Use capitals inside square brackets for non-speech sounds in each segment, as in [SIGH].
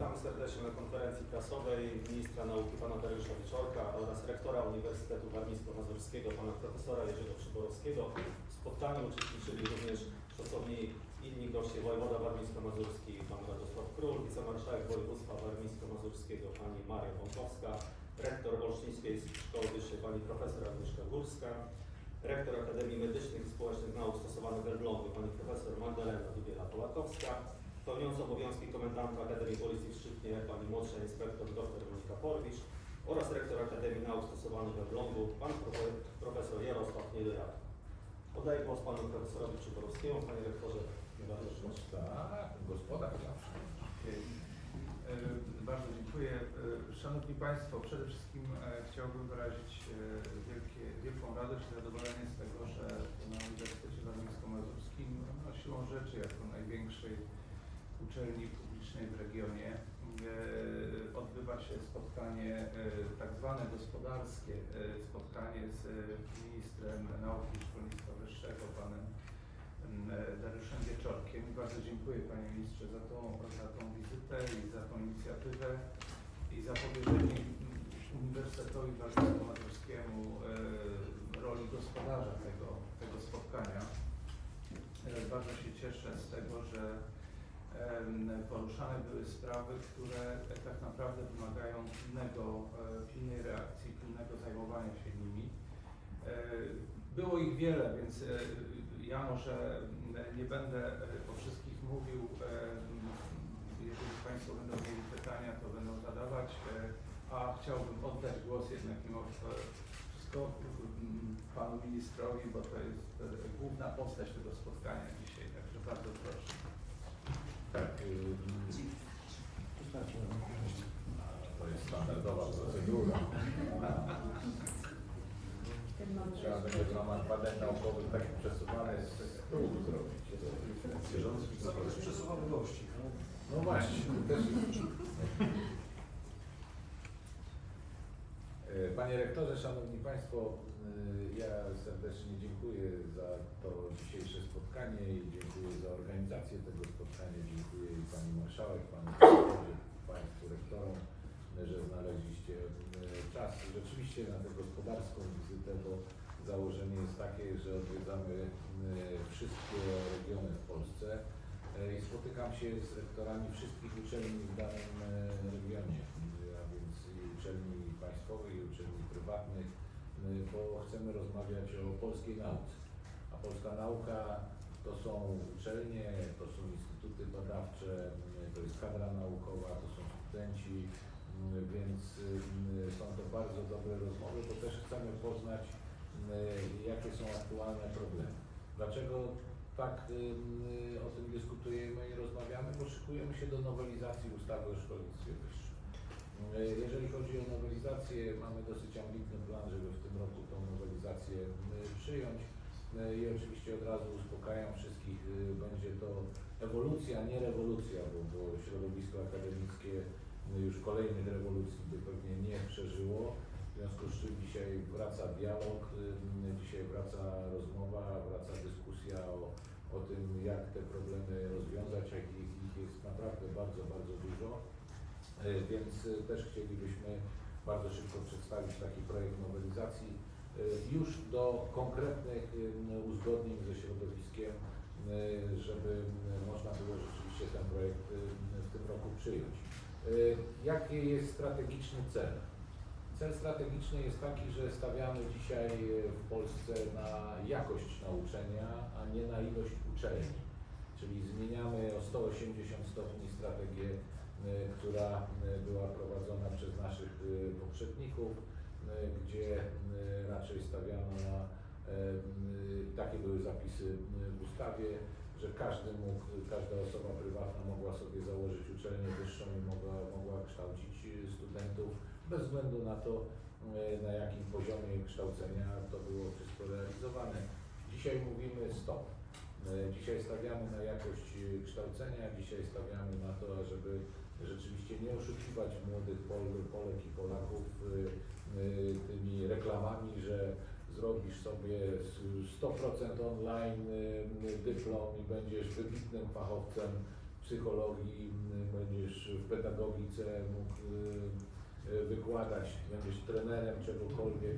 Witamy serdecznie na konferencji prasowej ministra nauki pana Dariusza Wieczorka oraz rektora Uniwersytetu Warmińsko-Mazurskiego pana profesora Jerzego Przyborowskiego. W spotkaniu uczestniczyli również stosowni inni goście wojewoda warmińsko-mazurski pan Radosław Król, wicemarszałek województwa warmińsko-mazurskiego pani Maria Wąkowska, rektor Olsztyńskiej Szkoły Wyższej pani profesor Agnieszka Górska, rektor Akademii Medycznych i Społecznych Nauk Stosowanych w Elblągu pani profesor Magdalena Dubiela-Polakowska, pełniąca obowiązki komendanta Akademii Policji w Szczytnie pani młodsza inspektor dr Monika Porwicz oraz rektor Akademii Nauk Stosowanych w Elblągu pan profe- profesor Jarosław Niedyrak. Oddaję głos panu profesorowi Przyborowskiemu. Panie rektorze. Tak, gospodarz. E, Bardzo dziękuję. E, Szanowni Państwo, przede wszystkim e, chciałbym wyrazić wielkie, wielką radość i zadowolenie z tego, że na Uniwersytecie Warmińsko-Mazurskim no, siłą rzeczy jako największej uczelni publicznej w regionie e, odbywa się spotkanie e, tak zwane gospodarskie, e, spotkanie z ministrem nauki i szkolnictwa wyższego, panem m, Dariuszem Wieczorkiem. Bardzo dziękuję Panie Ministrze za tą, za tą wizytę i za tą inicjatywę i za powierzenie Uniwersytetowi Warmińsko-Mazurskiemu e, roli gospodarza tego, tego spotkania. Bardzo się cieszę z tego, że poruszane były sprawy, które tak naprawdę wymagają pilnego, e, pilnej reakcji, pilnego zajmowania się nimi. E, Było ich wiele, więc e, ja może m, nie będę o wszystkich mówił. E, m, Jeżeli Państwo będą mieli pytania, to będą zadawać, a chciałbym oddać głos jednak mimo wszystko m, Panu Ministrowi, bo to jest główna postać tego spotkania dzisiaj, także bardzo proszę. Tak, ym, to jest standardowa procedura. Trzeba będzie w ramach badań naukowych takie przesuwane z stół zrobić. Zamiast przesuwamy gości. No właśnie, to też jest. E, [LAUGHS] Panie Rektorze, Szanowni Państwo, ja serdecznie dziękuję za to dzisiejsze spotkanie i dziękuję za organizację tego spotkania. Dziękuję i Pani Marszałek, Panu Prezydencie, Państwu Rektorom, że znaleźliście e, czas rzeczywiście na tę gospodarską wizytę, bo założenie jest takie, że odwiedzamy e, wszystkie regiony w Polsce i spotykam się z rektorami wszystkich uczelni w danym regionie, a więc i uczelni państwowych, i uczelni prywatnych, bo chcemy rozmawiać o polskiej nauce. A polska nauka to są uczelnie, to są instytuty badawcze, e, to jest kadra naukowa, to są studenci, m, więc są to bardzo dobre rozmowy, bo też chcemy poznać, jakie są aktualne problemy. Dlaczego tak o tym dyskutujemy i rozmawiamy? Bo szykujemy się do nowelizacji ustawy o szkolnictwie wyższym. Y, Jeżeli chodzi o nowelizację, mamy dosyć ambitny plan, żeby w tym roku tą nowelizację y, przyjąć. Y, I oczywiście od razu uspokajam wszystkich, będzie to ewolucja, nie rewolucja, bo, bo środowisko akademickie już kolejnych rewolucji by pewnie nie przeżyło. W związku z czym dzisiaj wraca dialog, dzisiaj wraca rozmowa, wraca dyskusja o, o tym, jak te problemy rozwiązać, jak ich, ich jest naprawdę bardzo, bardzo dużo. Y, Więc y, też chcielibyśmy bardzo szybko przedstawić taki projekt nowelizacji y, już do konkretnych uzgodnień ze środowiskiem, żeby można było rzeczywiście ten projekt w tym roku przyjąć. Jaki jest strategiczny cel? Cel strategiczny jest taki, że stawiamy dzisiaj w Polsce na jakość nauczania, a nie na ilość uczelni. Czyli zmieniamy o 180 stopni strategię, która y, była prowadzona przez naszych y, poprzedników, y, gdzie y, raczej stawiano na, y, y, takie były zapisy y, w ustawie, że każdy mógł, każda osoba prywatna mogła sobie założyć uczelnię wyższą i mogła, mogła kształcić y, studentów bez względu na to, y, na jakim poziomie kształcenia to było wszystko realizowane. Dzisiaj mówimy stop. Y, Dzisiaj stawiamy na jakość y, kształcenia, dzisiaj stawiamy na to, żeby rzeczywiście nie oszukiwać młodych Pol, Polek i Polaków y, y, tymi reklamami, że zrobisz sobie s- 100% online y, dyplom i będziesz wybitnym fachowcem psychologii, będziesz w pedagogice mógł wykładać, będziesz trenerem czegokolwiek.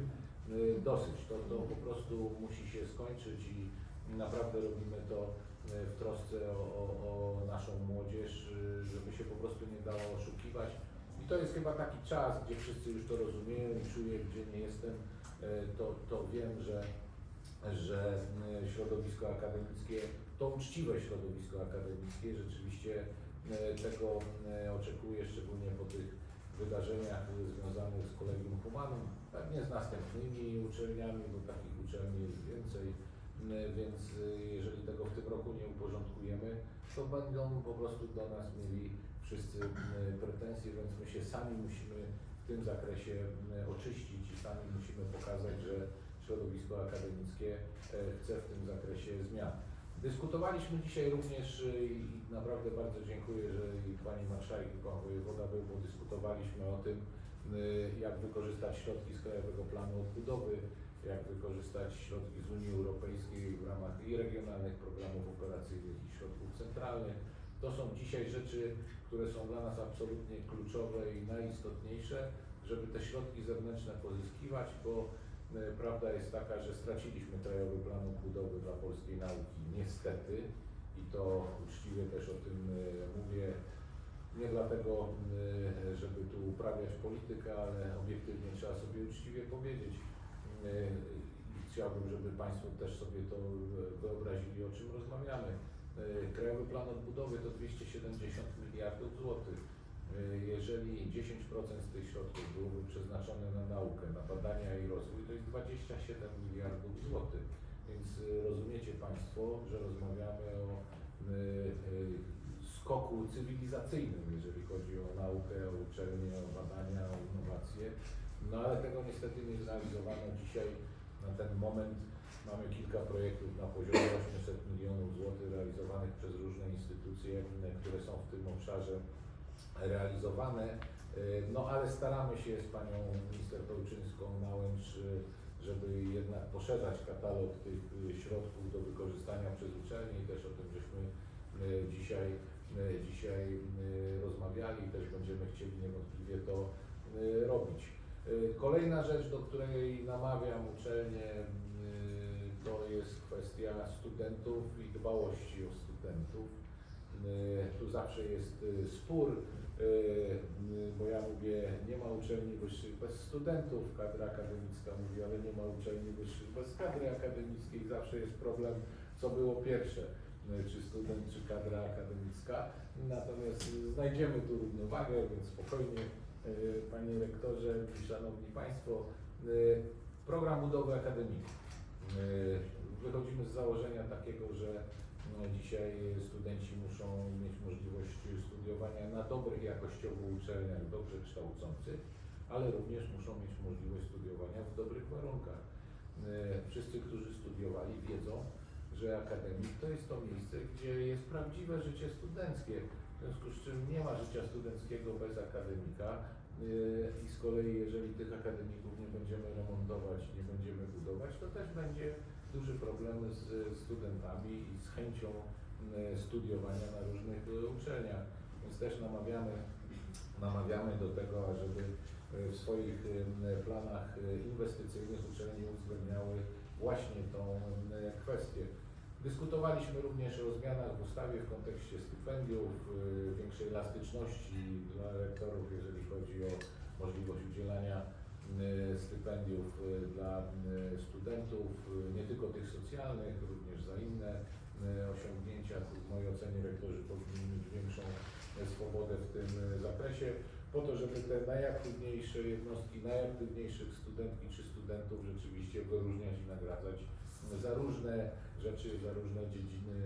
Dosyć, to, to po prostu musi się skończyć i naprawdę robimy to w trosce o, o, o naszą młodzież, y, żeby się po prostu nie dało oszukiwać. I to jest chyba taki czas, gdzie wszyscy już to rozumieją i czuję, gdzie nie jestem, y, to, to wiem, że, że y, środowisko akademickie, to uczciwe środowisko akademickie rzeczywiście tego oczekuje, szczególnie po tych wydarzeniach związanych z Kolegium Humanum, pewnie z następnymi uczelniami, bo takich uczelni jest więcej, więc y, jeżeli tego w tym roku nie uporządkujemy, to będą po prostu do nas mieli wszyscy y, pretensje, więc my się sami musimy w tym zakresie y, oczyścić i sami musimy pokazać, że środowisko akademickie y, chce w tym zakresie zmian. Dyskutowaliśmy dzisiaj również i naprawdę bardzo dziękuję, że i Pani Marszałek i Pan Wojewoda był, bo dyskutowaliśmy o tym, jak wykorzystać środki z Krajowego Planu Odbudowy, jak wykorzystać środki z Unii Europejskiej w ramach i regionalnych programów operacyjnych i środków centralnych. To są dzisiaj rzeczy, które są dla nas absolutnie kluczowe i najistotniejsze, żeby te środki zewnętrzne pozyskiwać, bo y, prawda jest taka, że straciliśmy Krajowy Plan Odbudowy dla polskiej nauki, niestety, i to uczciwie też o tym y, mówię, nie dlatego, y, żeby tu uprawiać politykę, ale obiektywnie trzeba sobie uczciwie powiedzieć. I Chciałbym, żeby Państwo też sobie to wyobrazili, o czym rozmawiamy. Y, Krajowy Plan Odbudowy to 270 miliardów złotych. Y, Jeżeli 10% z tych środków byłoby przeznaczone na naukę, na badania i rozwój, to jest 27 miliardów złotych. Więc rozumiecie Państwo, że rozmawiamy o skoku cywilizacyjnym, jeżeli chodzi o naukę, o uczelnie, o badania, o innowacje. No ale tego niestety nie zrealizowano dzisiaj. Na ten moment mamy kilka projektów na poziomie 800 milionów złotych realizowanych przez różne instytucje, które są w tym obszarze realizowane. No ale staramy się z panią minister Pełczyńską Nałęcz, żeby jednak poszerzać katalog tych środków do wykorzystania przez uczelnie i też o tym żeśmy y, dzisiaj, y, dzisiaj y, rozmawiali i też będziemy chcieli niewątpliwie to robić. Y, Kolejna rzecz, do której namawiam uczelnie, y, to jest kwestia studentów i dbałości o studentów. Y, Tu zawsze jest spór, bo ja mówię, nie ma uczelni wyższych bez studentów, kadra akademicka mówi, ale nie ma uczelni wyższych bez kadry akademickiej. Zawsze jest problem, co było pierwsze, czy student, czy kadra akademicka. Natomiast znajdziemy tu równowagę, więc spokojnie, Panie Rektorze Szanowni Państwo, y, program budowy akademików. Y, Wychodzimy z założenia takiego, że no, dzisiaj studenci muszą mieć możliwość studiowania na dobrych jakościowo uczelniach, dobrze kształcących, ale również muszą mieć możliwość studiowania w dobrych warunkach. Wszyscy, którzy studiowali, wiedzą, że akademik to jest to miejsce, gdzie jest prawdziwe życie studenckie. Związku z czym nie ma życia studenckiego bez akademika. Y, I z kolei, jeżeli tych akademików nie będziemy remontować, nie będziemy budować, to też będzie duży problem z studentami i z chęcią y, studiowania na różnych y, uczelniach. Więc też namawiamy, namawiamy do tego, ażeby w swoich planach inwestycyjnych uczelnie uwzględniały właśnie tą kwestię. Dyskutowaliśmy również o zmianach w ustawie w kontekście stypendiów, y, większej elastyczności dla rektorów, jeżeli chodzi o możliwość udzielania y, stypendiów y, dla studentów, nie tylko tych socjalnych, również za inne osiągnięcia. W mojej ocenie rektorzy powinni mieć większą swobodę w tym zakresie, po to, żeby te najaktywniejsze jednostki, najaktywniejszych studentki czy studentów rzeczywiście wyróżniać i nagradzać za różne rzeczy, za różne dziedziny,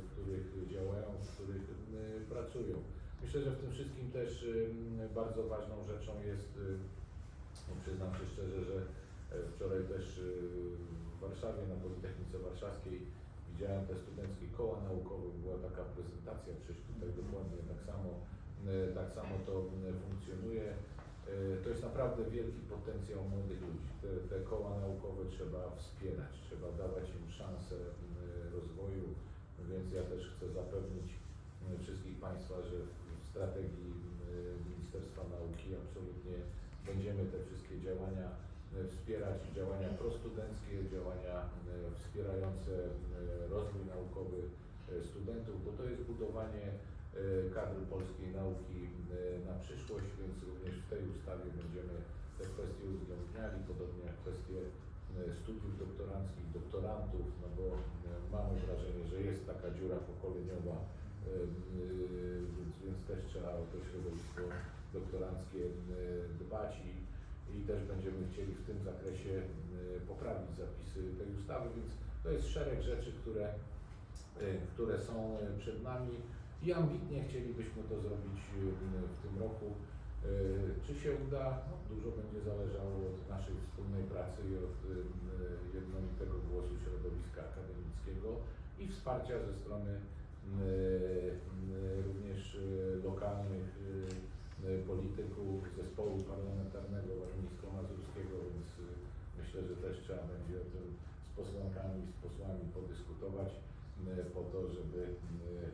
w których działają, w których y, pracują. Myślę, że w tym wszystkim też y, bardzo ważną rzeczą jest, y, no przyznam się szczerze, że e, wczoraj też w Warszawie, na Politechnice Warszawskiej widziałem te studenckie koła naukowe, była taka prezentacja, przecież tutaj dokładnie tak samo, tak samo to funkcjonuje. Y, To jest naprawdę wielki potencjał młodych ludzi. Te, te koła naukowe trzeba wspierać, trzeba dawać im szansę y, rozwoju, więc ja też chcę zapewnić y, wszystkich Państwa, że w strategii Ministerstwa Nauki absolutnie będziemy te wszystkie działania wspierać, działania prostudenckie, działania wspierające rozwój naukowy studentów, bo to jest budowanie e, kadry polskiej nauki e, na przyszłość, więc również w tej ustawie będziemy te kwestie uwzględniali, podobnie jak kwestie e, studiów doktoranckich, doktorantów, no bo mamy wrażenie, że jest taka dziura pokoleniowa, więc, więc też trzeba o to środowisko doktoranckie dbać i, i też będziemy chcieli w tym zakresie poprawić zapisy tej ustawy, więc to jest szereg rzeczy, które, które są przed nami i ambitnie chcielibyśmy to zrobić e, w tym roku. E, Czy się uda? No, dużo będzie zależało od naszej wspólnej pracy i od e, jednolitego głosu środowiska akademickiego i wsparcia ze strony również lokalnych polityków, zespołu parlamentarnego warmińsko-mazurskiego, więc myślę, że też trzeba będzie o tym z posłankami, z posłami podyskutować po to, żeby e,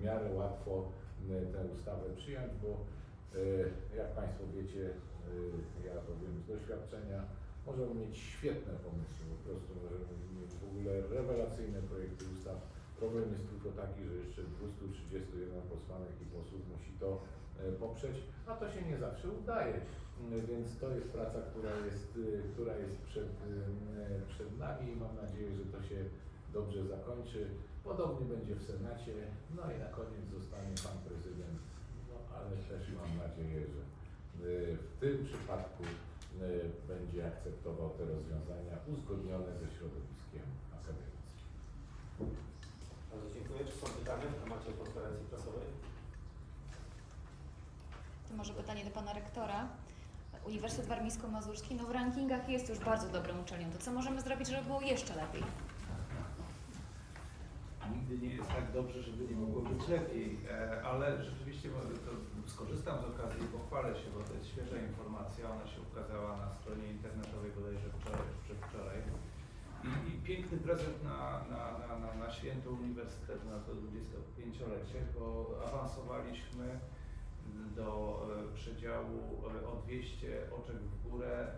w miarę łatwo e, tę ustawę przyjąć, bo e, jak Państwo wiecie, e, ja powiem z doświadczenia, możemy mieć świetne pomysły, po prostu możemy mieć w ogóle rewelacyjne projekty ustaw. Problem jest tylko taki, że jeszcze 231 posłanek i posłów musi to e, poprzeć, a to się nie zawsze udaje. Więc to jest praca, która jest, która jest przed, przed nami i mam nadzieję, że to się dobrze zakończy. Podobnie będzie w Senacie, no i na koniec zostanie Pan Prezydent, no ale też mam nadzieję, że y, w tym przypadku y, będzie akceptował te rozwiązania uzgodnione ze środowiskiem akademickim. Bardzo dziękuję. Czy są pytania w temacie konferencji prasowej? To może pytanie do pana rektora. Uniwersytet Warmińsko-Mazurski no w rankingach jest już bardzo dobrą uczelnią. To co możemy zrobić, żeby było jeszcze lepiej? Nigdy nie jest tak dobrze, żeby nie mogło być lepiej, e, ale rzeczywiście skorzystam z okazji i pochwalę się, bo to jest świeża informacja, ona się ukazała na stronie internetowej bodajże wczoraj przedwczoraj. I, i piękny prezent na, na, na, na, na święto uniwersytetu, na to 25-lecie, bo awansowaliśmy do e, przedziału e, o 200 oczek w górę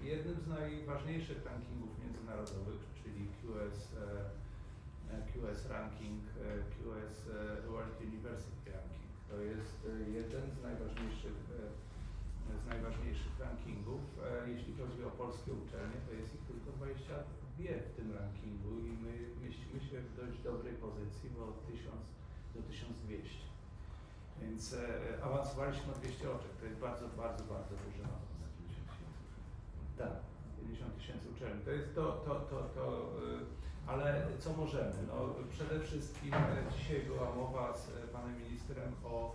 w jednym z najważniejszych rankingów międzynarodowych, czyli QS, QS Ranking, e, QS e, World University Ranking. To jest e, jeden z najważniejszych, z najważniejszych rankingów. Jeśli chodzi o polskie uczelnie, to jest ich tylko 22 w tym rankingu i my mieścimy się w dość dobrej pozycji, bo od 1000 do 1200. Więc awansowaliśmy o 200 oczek. To jest bardzo, bardzo, bardzo duży awans. Tak, 50 tysięcy uczelni. To jest to, to, to, to y, ale co możemy? No, przede wszystkim e, dzisiaj była mowa z e, panem ministrem o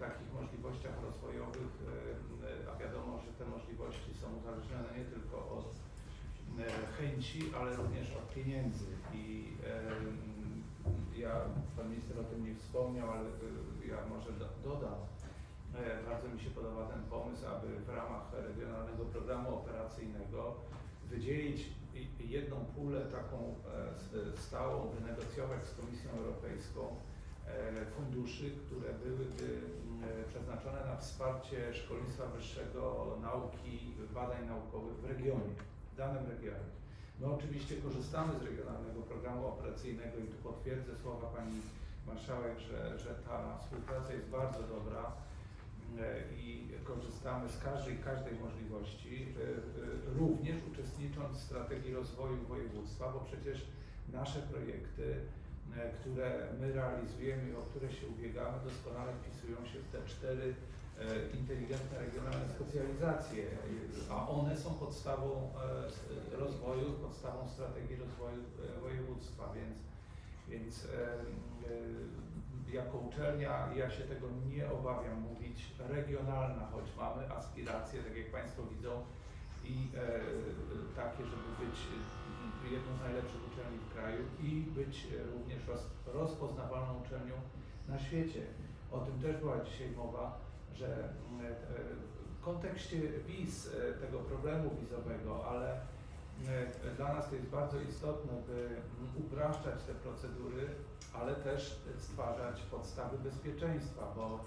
takich możliwościach rozwojowych, e, a wiadomo, że te możliwości są uzależnione nie tylko od chęci, ale również od pieniędzy. I ja, pan minister o tym nie wspomniał, ale ja może do, dodam. Bardzo mi się podoba ten pomysł, aby w ramach regionalnego programu operacyjnego wydzielić jedną pulę taką e, s- stałą, wynegocjować z Komisją Europejską e, funduszy, które byłyby przeznaczone na wsparcie szkolnictwa wyższego, nauki, badań naukowych w regionie, w danym regionie. My oczywiście korzystamy z regionalnego programu operacyjnego i tu potwierdzę słowa Pani Marszałek, że, że ta współpraca jest bardzo dobra e, i korzystamy z każdej, każdej możliwości, e, e, również uczestnicząc w strategii rozwoju województwa, bo przecież nasze projekty, e, które my realizujemy i o które się ubiegamy, doskonale wpisują się w te cztery e, inteligentne regionalne specjalizacje, a one są podstawą e, rozwoju, podstawą strategii rozwoju e, województwa, więc, więc e, jako uczelnia ja się tego nie obawiam mówić regionalna, choć mamy aspiracje, tak jak Państwo widzą, i e, takie, żeby być jedną z najlepszych uczelni w kraju i być również roz, rozpoznawalną uczelnią na świecie. O tym też była dzisiaj mowa, że e, w kontekście wiz, tego problemu wizowego, ale dla nas to jest bardzo istotne, by upraszczać te procedury, ale też stwarzać podstawy bezpieczeństwa, bo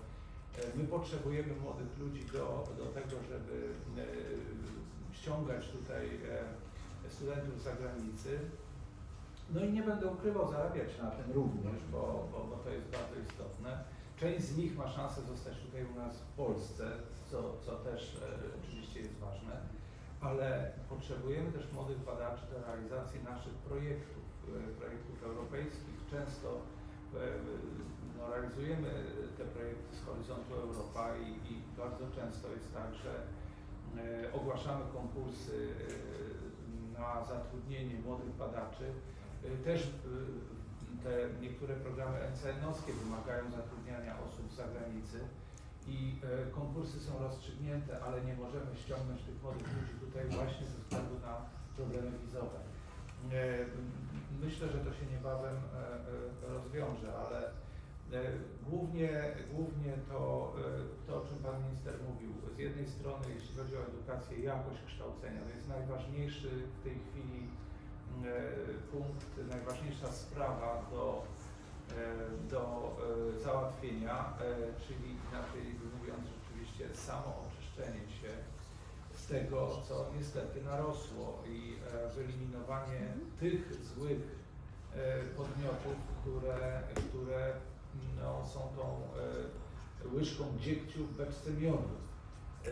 e, my potrzebujemy młodych ludzi do, do tego, żeby e, ściągać tutaj e, studentów z zagranicy. No i nie będę ukrywał, zarabiać na tym również, bo, bo, bo to jest bardzo istotne. Część z nich ma szansę zostać tutaj u nas w Polsce, co, co też e, oczywiście jest ważne, ale potrzebujemy też młodych badaczy do realizacji naszych projektów, e, projektów europejskich. Często e, no, realizujemy te projekty z Horyzontu Europa i, i bardzo często jest tak, że e, ogłaszamy konkursy na zatrudnienie młodych badaczy. Też te niektóre programy NCN-owskie wymagają zatrudniania osób z zagranicy i e, konkursy są rozstrzygnięte, ale nie możemy ściągnąć tych młodych ludzi tutaj właśnie ze względu na problemy wizowe. E, Myślę, że to się niebawem e, rozwiąże, ale głównie, głównie to, to, o czym Pan Minister mówił, z jednej strony jeśli chodzi o edukację, jakość kształcenia, to jest najważniejszy w tej chwili punkt, najważniejsza sprawa do, do e, załatwienia, e, czyli inaczej mówiąc rzeczywiście samo oczyszczenie się z tego, co niestety narosło i e, wyeliminowanie tych złych e, podmiotów, które, które no, są tą e, łyżką dziegciu w beczce miodu. E,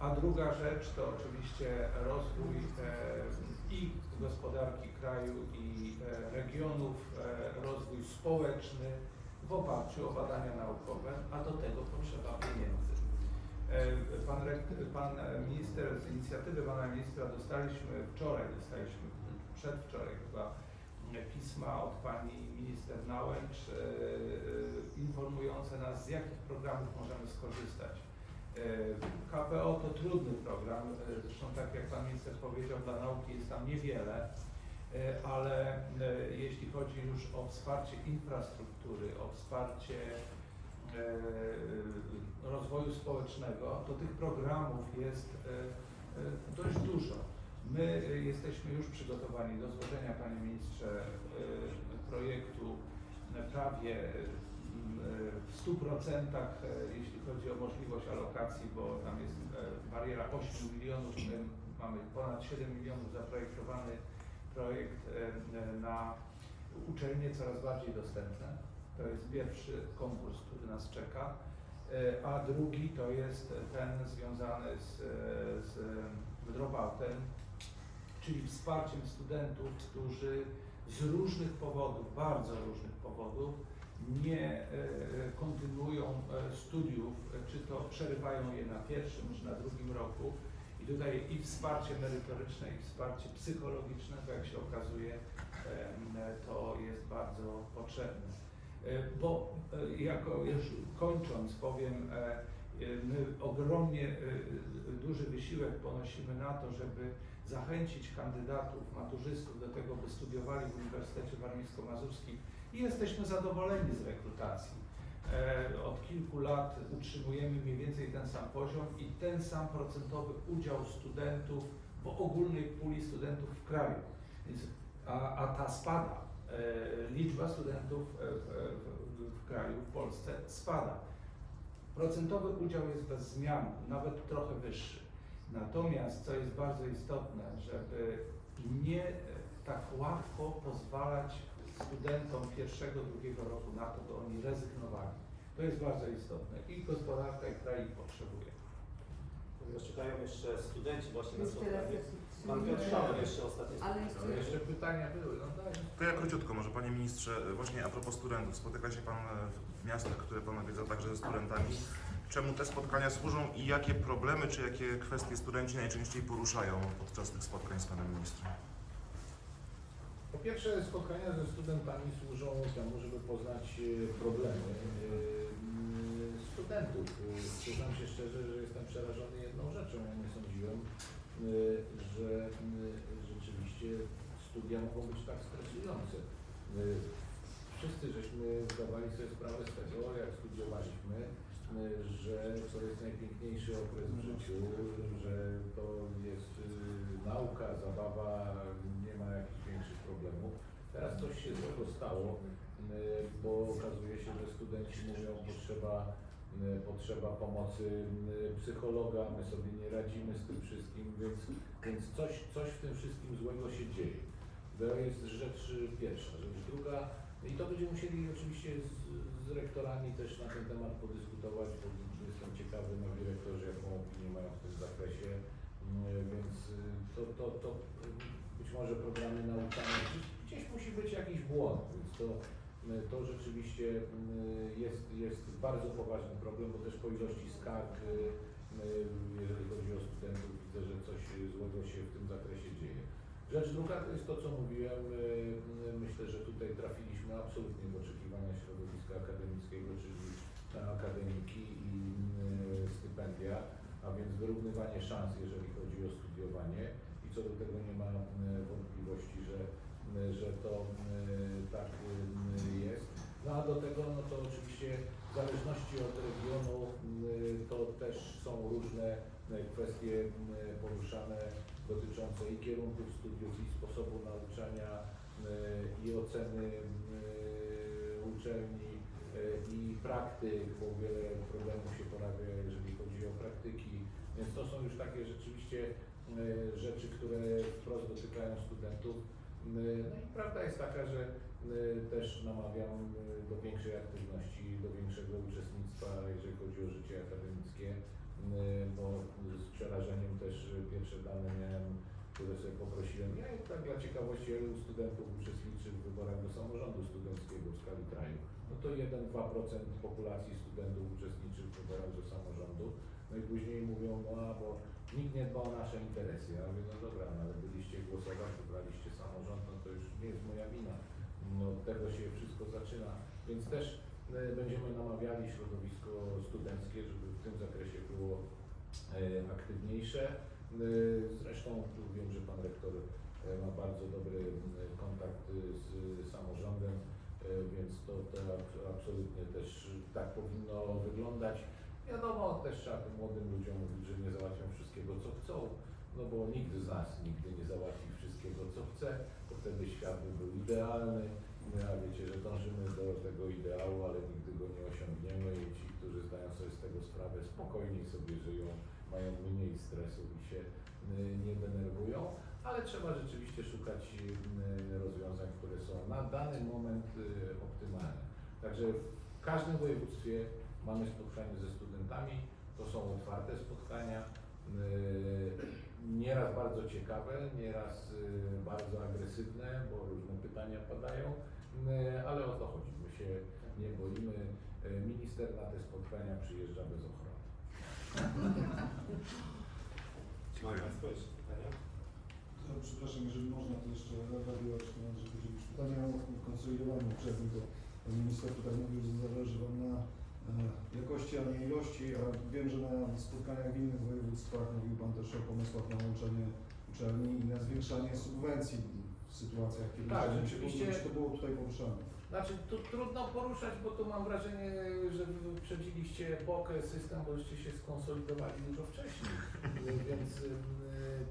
A druga rzecz to oczywiście rozwój e, i gospodarki kraju i e, regionów, e, rozwój społeczny w oparciu o badania naukowe, a do tego potrzeba pieniędzy. E, Pan, pan minister, z inicjatywy pana ministra dostaliśmy wczoraj, dostaliśmy przedwczoraj chyba pisma od pani minister Nałęcz informujące nas z jakich programów możemy skorzystać. E, KPO to trudny program, e, zresztą tak jak pan minister powiedział, dla nauki jest tam niewiele, e, ale jeśli chodzi już o wsparcie infrastruktury, o wsparcie rozwoju społecznego, to tych programów jest dość dużo. My jesteśmy już przygotowani do złożenia, panie ministrze, projektu prawie w 100%, e, jeśli chodzi o możliwość alokacji, bo tam jest e, bariera 8 milionów, my mamy ponad 7 milionów zaprojektowany projekt e, na uczelnie coraz bardziej dostępne. To jest pierwszy konkurs, który nas czeka. A drugi to jest ten związany z, z dropoutem, czyli wsparciem studentów, którzy z różnych powodów, bardzo różnych powodów, nie e, kontynuują e, studiów, e, czy to przerywają je na pierwszym, czy na drugim roku. I tutaj i wsparcie merytoryczne, i wsparcie psychologiczne, jak się okazuje, to jest bardzo potrzebne. Bo jako już kończąc powiem, my ogromnie duży wysiłek ponosimy na to, żeby zachęcić kandydatów, maturzystów do tego, by studiowali w Uniwersytecie Warmińsko-Mazurskim i jesteśmy zadowoleni z rekrutacji. E, Od kilku lat utrzymujemy mniej więcej ten sam poziom i ten sam procentowy udział studentów w ogólnej puli studentów w kraju. A, a ta spada. E, Liczba studentów e, w, w, kraju, w Polsce spada. Procentowy udział jest bez zmian, nawet trochę wyższy. Natomiast, co jest bardzo istotne, żeby nie tak łatwo pozwalać studentom pierwszego, drugiego roku na to, by oni rezygnowali. To jest bardzo istotne i gospodarka i kraj ich potrzebuje. Czekają jeszcze studenci właśnie na Jeszcze spotkanie. Pan Piotr jeszcze ostatnie Ale. Ale jeszcze pytania były, no daj. To ja króciutko, może Panie Ministrze, właśnie a propos studentów, spotyka się Pan e, w miastach, które Pan odwiedza także ze studentami. Czemu te spotkania służą i jakie problemy czy jakie kwestie studenci najczęściej poruszają podczas tych spotkań z Panem Ministrem? Po pierwsze, spotkania ze studentami służą temu, żeby poznać e, problemy e, studentów. E, Przyznam się szczerze, że jestem przerażony jedną rzeczą. Ja nie sądziłem, e, że rzeczywiście studia mogą być tak stresujące. Wszyscy żeśmy zdawali sobie sprawę z tego, jak studiowaliśmy, że to jest najpiękniejszy okres w życiu, że to jest e, nauka, zabawa, nie ma jakichś większych problemów. Teraz coś się złego stało, bo okazuje się, że studenci mówią potrzeba, y, potrzeba pomocy y, psychologa, my sobie nie radzimy z tym wszystkim, więc, więc coś, coś w tym wszystkim złego się dzieje. To jest rzecz pierwsza. Rzecz druga, i to będziemy musieli oczywiście z, z rektorami też na ten temat podyskutować, bo jestem ciekawy, nowi rektorzy jaką opinię mają w tym zakresie, Mm, więc y, to, to, to być może programy nauczania, gdzieś, musi być jakiś błąd, więc to, y, to rzeczywiście y, jest, jest bardzo poważny problem, bo też po ilości skarg, jeżeli chodzi o studentów, widzę, że coś złego się w tym zakresie dzieje. Rzecz druga to jest to, co mówiłem. y, y, Myślę, że tutaj trafiliśmy absolutnie w oczekiwania środowiska akademickiego, czyli akademiki i y, stypendia, a więc wyrównywanie szans, jeżeli chodzi o studiowanie i co do tego nie ma wątpliwości, że, że to tak jest. No a do tego, no to oczywiście w zależności od regionu to też są różne kwestie poruszane dotyczące i kierunków studiów, i sposobu nauczania, y, i oceny y, uczelni, y, i praktyk, bo wiele problemów się pojawia, jeżeli chodzi o praktyki. Więc to są już takie rzeczywiście rzeczy, które wprost dotykają studentów. No i prawda jest taka, że też namawiam do większej aktywności, do większego uczestnictwa, jeżeli chodzi o życie akademickie, bo z przerażeniem też pierwsze dane miałem, które sobie poprosiłem. Ja tak dla ciekawości, ilu studentów uczestniczy w wyborach do samorządu studenckiego w skali kraju. No to 1-2% populacji studentów uczestniczy w wyborach do samorządu. No i później mówią, no a bo nikt nie dba o nasze interesy. Ja mówię, no dobra, no ale byliście głosować, wybraliście samorząd, no to już nie jest moja wina. No od tego się wszystko zaczyna. Więc też e, będziemy namawiali środowisko studenckie, żeby w tym zakresie było e, aktywniejsze. E, Zresztą wiem, że pan rektor e, ma bardzo dobry kontakt z samorządem, więc to, to ab- absolutnie też tak powinno wyglądać. Wiadomo, też trzeba tym młodym ludziom mówić, że nie załatwią wszystkiego, co chcą, no bo nikt z nas nigdy nie załatwi wszystkiego, co chce, bo wtedy świat by był idealny, no, a wiecie, że dążymy do tego ideału, ale nigdy go nie osiągniemy i ci, którzy zdają sobie z tego sprawę, spokojniej sobie żyją, mają mniej stresu i się y, nie denerwują, ale trzeba rzeczywiście szukać y, rozwiązań, które są na dany moment y, optymalne. Także w każdym województwie mamy spotkania ze studentami, to są otwarte spotkania, nieraz bardzo ciekawe, nieraz bardzo agresywne, bo różne pytania padają, ale o to chodzi, my się nie boimy. Y, Minister na te spotkania przyjeżdża bez ochrony. Mają Państwo jeszcze pytania? To, przepraszam, jeżeli można, to jeszcze na że powiedzieć pytania o konsolidowaniu uczelni, bo pan minister tutaj mówił, że zależy Wam na e, jakości, a nie ilości, a wiem, że na spotkaniach w innych województwach mówił Pan też o pomysłach na łączenie uczelni i na zwiększanie subwencji sytuacjach, kiedy Tak, uczelnie się to było tutaj poruszane. Znaczy, tu trudno poruszać, bo tu mam wrażenie, że wy wyprzedziliście epokę, system, bo żeście się skonsolidowali dużo wcześniej, [LAUGHS] więc y,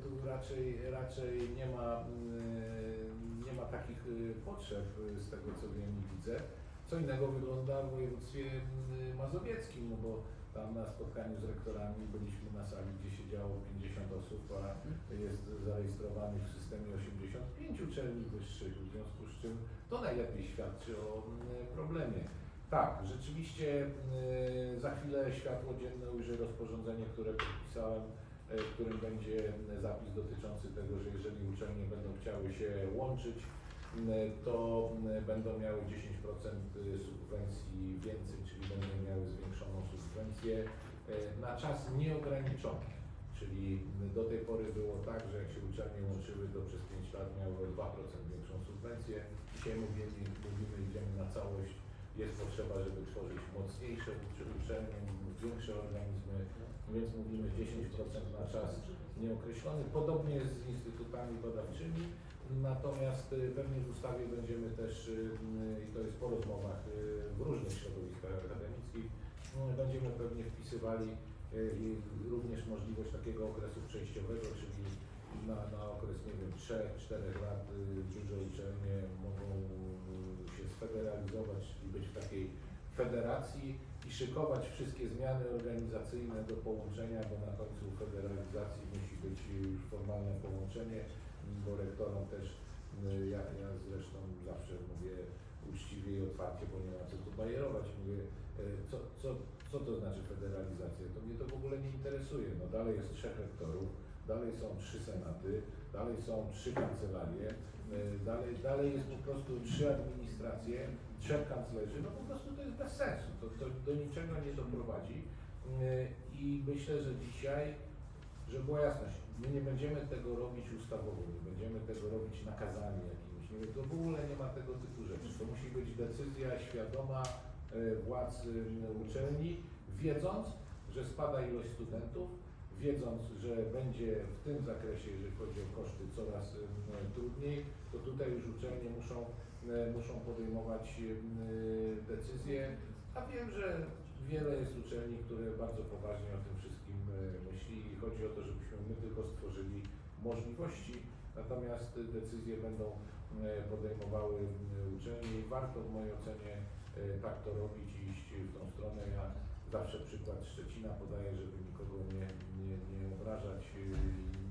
tu raczej, raczej nie ma, y, nie ma takich y, potrzeb z tego, co wiem i widzę. Co innego wygląda w województwie mazowieckim, no bo tam na spotkaniu z rektorami byliśmy na sali, gdzie siedziało 50 osób, a jest zarejestrowanych w systemie 85 uczelni wyższych, w związku z czym to najlepiej świadczy o mm, problemie. Tak, rzeczywiście y, za chwilę światło dzienne ujrzy rozporządzenie, które podpisałem, y, w którym będzie mm, zapis dotyczący tego, że jeżeli uczelnie będą chciały się łączyć, to y, będą miały 10% subwencji więcej, czyli będą miały zwiększoną subwencję y, na czas nieograniczony. Czyli do tej pory było tak, że jak się uczelnie łączyły, to przez 5 lat miały o 2% większą subwencję. Dzisiaj mówimy, mówimy, idziemy na całość. Jest potrzeba, żeby tworzyć mocniejsze uczelnie, większe organizmy, więc mówimy 10% na czas nieokreślony. Podobnie jest z instytutami badawczymi. Natomiast y, pewnie w ustawie będziemy też, y, i to jest po rozmowach y, w różnych środowiskach akademickich, y, będziemy pewnie wpisywali i również możliwość takiego okresu przejściowego, czyli na, na okres, nie wiem, 3-4 lat duże uczelnie mogą się sfederalizować, czyli być w takiej federacji i szykować wszystkie zmiany organizacyjne do połączenia, bo na końcu federalizacji musi być już formalne połączenie, bo rektorom też, y, ja, ja zresztą zawsze mówię uczciwie i otwarcie, bo nie ma co tu bajerować, mówię, y, co, co, co to znaczy federalizacja? To mnie to w ogóle nie interesuje. No dalej jest trzech rektorów, dalej są trzy senaty, dalej są trzy kancelarie, y, dalej, dalej jest po prostu trzy administracje, trzech kanclerzy, no po prostu to jest bez sensu, to, to do niczego nie doprowadzi Y, i myślę, że dzisiaj, żeby była jasność, my nie będziemy tego robić ustawowo, nie będziemy tego robić nakazami jakimiś, nie, to w ogóle nie ma tego typu rzeczy, to musi być decyzja świadoma y, władz y, uczelni, wiedząc, że spada ilość studentów, wiedząc, że będzie w tym zakresie, jeżeli chodzi o koszty, coraz y, trudniej, to tutaj już uczelnie muszą, muszą podejmować decyzje, a wiem, że wiele jest uczelni, które bardzo poważnie o tym wszystkim myśli i chodzi o to, żebyśmy my tylko stworzyli możliwości, natomiast decyzje będą y, podejmowały y, uczelnie i warto w mojej ocenie tak to robić i iść w tą stronę. Ja zawsze przykład Szczecina podaję, żeby nikogo nie, nie, nie obrażać i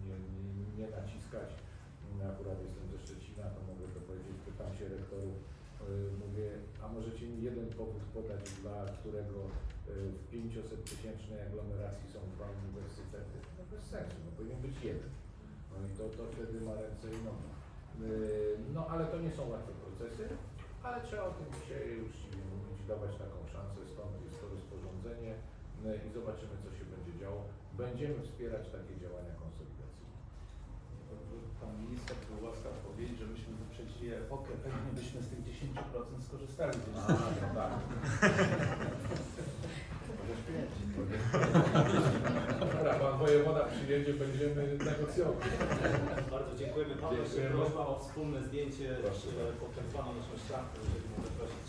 nie, nie, nie naciskać. Y, Akurat jestem ze Szczecina, to mogę to powiedzieć, pytam się rektorów, mówię, a możecie mi jeden powód podać, dla którego w 500 tysięcznej aglomeracji są dwa uniwersytety? No bez sensu, no powinien być jeden. No i to, to wtedy ma ręce i nogi. Y, No ale to nie są łatwe procesy, ale trzeba o tym dzisiaj uczciwie mówić, dawać taką szansę, stąd jest to rozporządzenie y, i zobaczymy, co się będzie działo. Będziemy wspierać takie działania. Pan minister był łaskaw powiedzieć, że myśmy wyprzedzili epokę, pewnie byśmy z tych 10% skorzystali. A, no tak. Dobra, pan wojewoda przyjedzie, będziemy negocjować. Bardzo dziękujemy panu. Dziękujemy. prośba o wspólne zdjęcie Proszę e, pod tak naszą ścianką, jeżeli mogę prosić.